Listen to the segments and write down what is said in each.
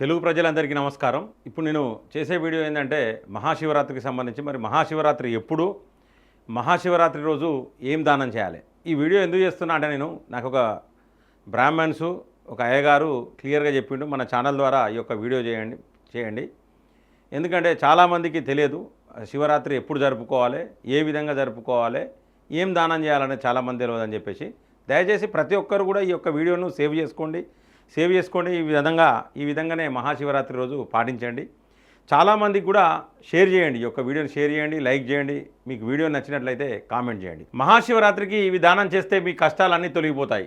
తెలుగు ప్రజలందరికీ నమస్కారం. ఇప్పుడు నేను చేసే వీడియో ఏంటంటే మహాశివరాత్రికి సంబంధించి మరి మహాశివరాత్రి ఎప్పుడు మహాశివరాత్రి రోజు ఏం దానం చేయాలి? ఈ వీడియో ఎందుకు చేస్తున్నా అంటే నేను నాకు ఒక బ్రాహ్మణ్స్ ఒక అయ్యగారు క్లియర్గా చెప్పిండు. మన ఛానల్ ద్వారా ఈ యొక్క వీడియో చేయండి చేయండి. ఎందుకంటే చాలామందికి తెలియదు శివరాత్రి ఎప్పుడు జరుపుకోవాలి ఏ విధంగా జరుపుకోవాలి ఏం దానం చేయాలనేది చాలామంది తెలియదు అని చెప్పేసి. దయచేసి ప్రతి ఒక్కరు కూడా ఈ యొక్క వీడియోను సేవ్ చేసుకోండి. సేవ్ చేసుకోండి. ఈ విధంగా ఈ విధంగానే మహాశివరాత్రి రోజు పాటించండి. చాలామందికి కూడా షేర్ చేయండి. ఈ యొక్క వీడియోని షేర్ చేయండి లైక్ చేయండి. మీకు వీడియో నచ్చినట్లయితే కామెంట్ చేయండి. మహాశివరాత్రికి ఇవి దానం చేస్తే మీ కష్టాలన్నీ తొలగిపోతాయి.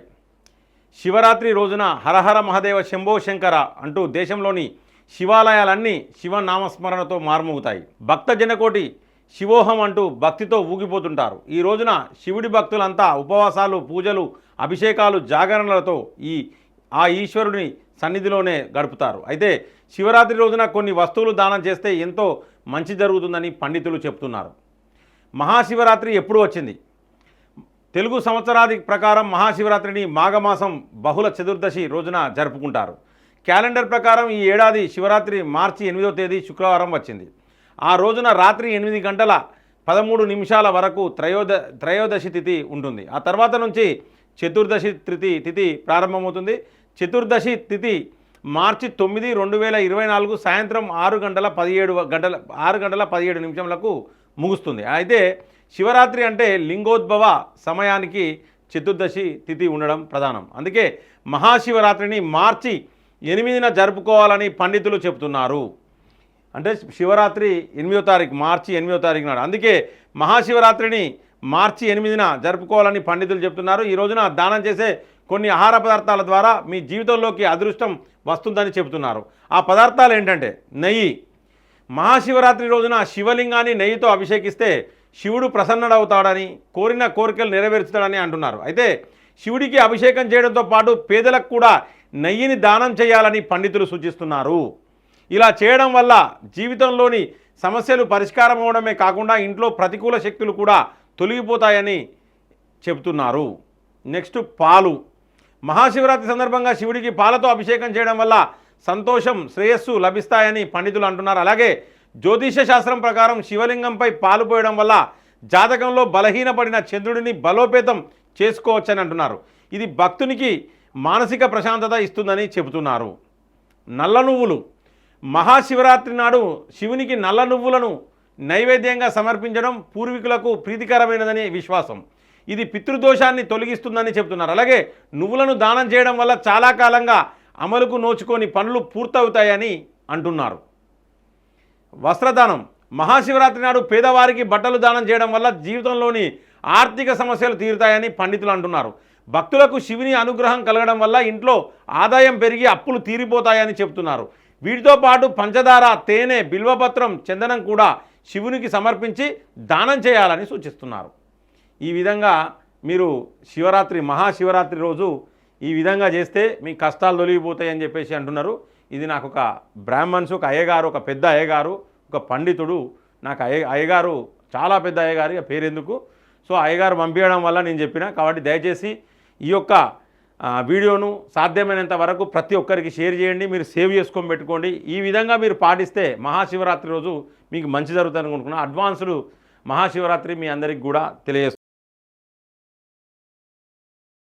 శివరాత్రి రోజున హరహర మహాదేవ శంభో శంకర అంటూ దేశంలోని శివాలయాలన్నీ శివ నామస్మరణతో మార్మోగుతాయి. భక్త జనకోటి శివోహం అంటూ భక్తితో ఊగిపోతుంటారు. ఈ రోజున శివుడి భక్తులంతా ఉపవాసాలు పూజలు అభిషేకాలు జాగరణలతో ఈ ఆ ఈశ్వరుని సన్నిధిలోనే గడుపుతారు. అయితే శివరాత్రి రోజున కొన్ని వస్తువులు దానం చేస్తే ఎంతో మంచి జరుగుతుందని పండితులు చెప్తున్నారు. మహాశివరాత్రి ఎప్పుడు వచ్చింది? తెలుగు సంవత్సరాది ప్రకారం మహాశివరాత్రిని మాఘమాసం బహుళ చతుర్దశి రోజున జరుపుకుంటారు. క్యాలెండర్ ప్రకారం ఈ ఏడాది శివరాత్రి మార్చి ఎనిమిదో తేదీ శుక్రవారం వచ్చింది. ఆ రోజున రాత్రి ఎనిమిది గంటల పదమూడు నిమిషాల వరకు త్రయోద త్రయోదశి తిథి ఉంటుంది. ఆ తర్వాత నుంచి చతుర్దశి తిథి తిథి ప్రారంభమవుతుంది. చతుర్దశి తిథి మార్చి తొమ్మిది రెండు వేల ఇరవై నాలుగు సాయంత్రం ఆరు గంటల పదిహేడు గంటల ఆరు గంటల పదిహేడు నిమిషంలకు ముగుస్తుంది. అయితే శివరాత్రి అంటే లింగోద్భవ సమయానికి చతుర్దశి తిథి ఉండడం ప్రధానం. అందుకే మహాశివరాత్రిని మార్చి ఎనిమిదిన జరుపుకోవాలని పండితులు చెబుతున్నారు అంటే శివరాత్రి ఎనిమిదో తారీఖు మార్చి ఎనిమిదో తారీఖు నాడు. అందుకే మహాశివరాత్రిని మార్చి ఎనిమిదిన జరుపుకోవాలని పండితులు చెప్తున్నారు. ఈ రోజున దానం చేసే కొన్ని ఆహార పదార్థాల ద్వారా మీ జీవితంలోకి అదృష్టం వస్తుందని చెబుతున్నారు. ఆ పదార్థాలు ఏంటంటే నెయ్యి. మహాశివరాత్రి రోజున శివలింగాన్ని నెయ్యితో అభిషేకిస్తే శివుడు ప్రసన్నుడవుతాడని కోరిన కోరికలు నెరవేర్చుతాడని అంటున్నారు. అయితే శివుడికి అభిషేకం చేయడంతో పాటు పేదలకు కూడా నెయ్యిని దానం చేయాలని పండితులు సూచిస్తున్నారు. ఇలా చేయడం వల్ల జీవితంలోని సమస్యలు పరిష్కారం అవడమే కాకుండా ఇంట్లో ప్రతికూల శక్తులు కూడా తొలగిపోతాయని చెబుతున్నారు. నెక్స్ట్ పాలు. మహాశివరాత్రి సందర్భంగా శివుడికి పాలతో అభిషేకం చేయడం వల్ల సంతోషం శ్రేయస్సు లభిస్తాయని పండితులు అంటున్నారు. అలాగే జ్యోతిష శాస్త్రం ప్రకారం శివలింగంపై పాలు పోయడం వల్ల జాతకంలో బలహీనపడిన చంద్రుడిని బలోపేతం చేసుకోవచ్చని అంటున్నారు. ఇది భక్తునికి మానసిక ప్రశాంతత ఇస్తుందని చెబుతున్నారు. నల్ల నువ్వులు. మహాశివరాత్రి నాడు శివునికి నల్ల నువ్వులను నైవేద్యంగా సమర్పించడం పూర్వీకులకు ప్రీతికరమైనదని విశ్వాసం. ఇది పితృదోషాన్ని తొలగిస్తుందని చెప్తున్నారు అలాగే నువ్వులను దానం చేయడం వల్ల చాలా కాలంగా అమలుకు నోచుకొని పనులు పూర్తవుతాయని అంటున్నారు. వస్త్రదానం. మహాశివరాత్రి నాడు పేదవారికి బట్టలు దానం చేయడం వల్ల జీవితంలోని ఆర్థిక సమస్యలు తీరుతాయని పండితులు అంటున్నారు. భక్తులకు శివుని అనుగ్రహం కలగడం వల్ల ఇంట్లో ఆదాయం పెరిగి అప్పులు తీరిపోతాయని చెప్తున్నారు వీటితో పాటు పంచదార తేనె బిల్వపత్రం చందనం కూడా శివునికి సమర్పించి దానం చేయాలని సూచిస్తున్నారు. ఈ విధంగా మీరు శివరాత్రి మహాశివరాత్రి రోజు ఈ విధంగా చేస్తే మీ కష్టాలు తొలగిపోతాయని చెప్పేసి అంటున్నారు. ఇది నాకు ఒక బ్రాహ్మణ్స్ ఒక అయ్యగారు ఒక పెద్ద అయ్యగారు ఒక పండితుడు నాకు అయ్య అయ్యగారు చాలా పెద్ద అయ్యగారు ఇక పేరెందుకు. సో అయ్యగారు పంపించడం వల్ల నేను చెప్పిన కాబట్టి దయచేసి ఈ యొక్క వీడియోను సాధ్యమైనంత వరకు ప్రతి ఒక్కరికి షేర్ చేయండి మీరు సేవ్ చేసుకొని పెట్టుకోండి. ఈ విధంగా మీరు పాటిస్తే మహాశివరాత్రి రోజు మీకు మంచి జరుగుతుంది అనుకుంటున్నాను అడ్వాన్స్డ్ మహాశివరాత్రి మీ అందరికి కూడా తెలియజేస్తాను